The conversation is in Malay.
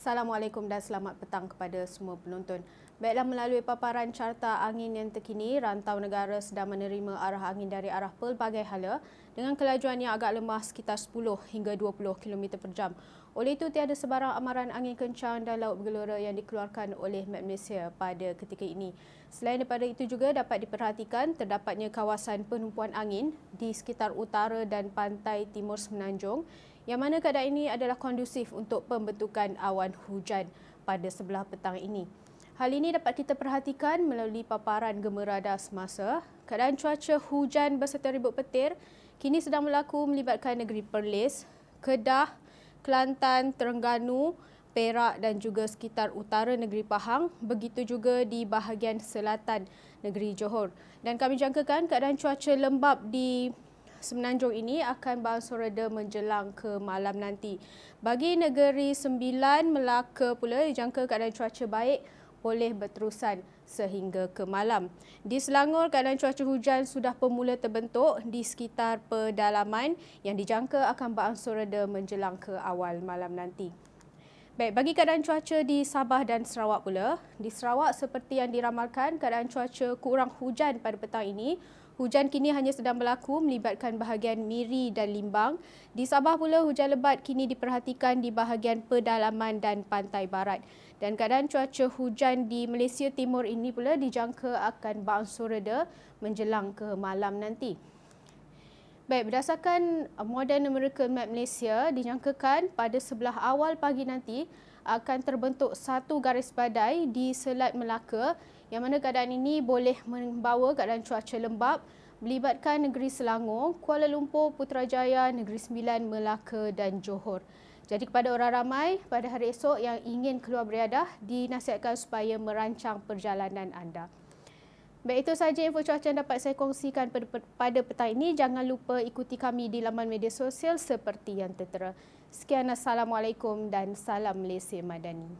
Assalamualaikum dan selamat petang kepada semua penonton. Baiklah melalui paparan carta angin yang terkini, rantau negara sedang menerima arah angin dari arah pelbagai hala dengan kelajuan yang agak lemah sekitar 10 hingga 20 km per jam. Oleh itu, tiada sebarang amaran angin kencang dan laut bergelora yang dikeluarkan oleh Met Malaysia pada ketika ini. Selain daripada itu juga dapat diperhatikan terdapatnya kawasan penumpuan angin di sekitar utara dan pantai timur Semenanjung yang mana keadaan ini adalah kondusif untuk pembentukan awan hujan pada sebelah petang ini. Hal ini dapat kita perhatikan melalui paparan gema radar semasa. Keadaan cuaca hujan berserta ribut petir kini sedang berlaku melibatkan negeri Perlis, Kedah, Kelantan, Terengganu, Perak dan juga sekitar utara negeri Pahang, begitu juga di bahagian selatan negeri Johor. Dan kami jangkakan keadaan cuaca lembap di Semenanjung ini akan berangsur reda menjelang ke malam nanti. Bagi negeri Sembilan, Melaka pula dijangka keadaan cuaca baik boleh berterusan sehingga ke malam. Di Selangor, keadaan cuaca hujan sudah bermula terbentuk di sekitar pedalaman yang dijangka akan berangsur reda menjelang ke awal malam nanti. Baik, bagi keadaan cuaca di Sabah dan Sarawak pula, di Sarawak seperti yang diramalkan, keadaan cuaca kurang hujan pada petang ini Hujan kini hanya sedang berlaku melibatkan bahagian Miri dan Limbang. Di Sabah pula hujan lebat kini diperhatikan di bahagian pedalaman dan pantai barat. Dan keadaan cuaca hujan di Malaysia Timur ini pula dijangka akan berangsur reda menjelang ke malam nanti. Baik, berdasarkan model numerical map Malaysia, dijangkakan pada sebelah awal pagi nanti akan terbentuk satu garis badai di Selat Melaka yang mana keadaan ini boleh membawa keadaan cuaca lembap melibatkan negeri Selangor, Kuala Lumpur, Putrajaya, Negeri Sembilan, Melaka dan Johor. Jadi kepada orang ramai pada hari esok yang ingin keluar beriadah dinasihatkan supaya merancang perjalanan anda. Baik itu sahaja info cuaca yang dapat saya kongsikan pada petang ini. Jangan lupa ikuti kami di laman media sosial seperti yang tertera. Sekian Assalamualaikum dan Salam Malaysia Madani.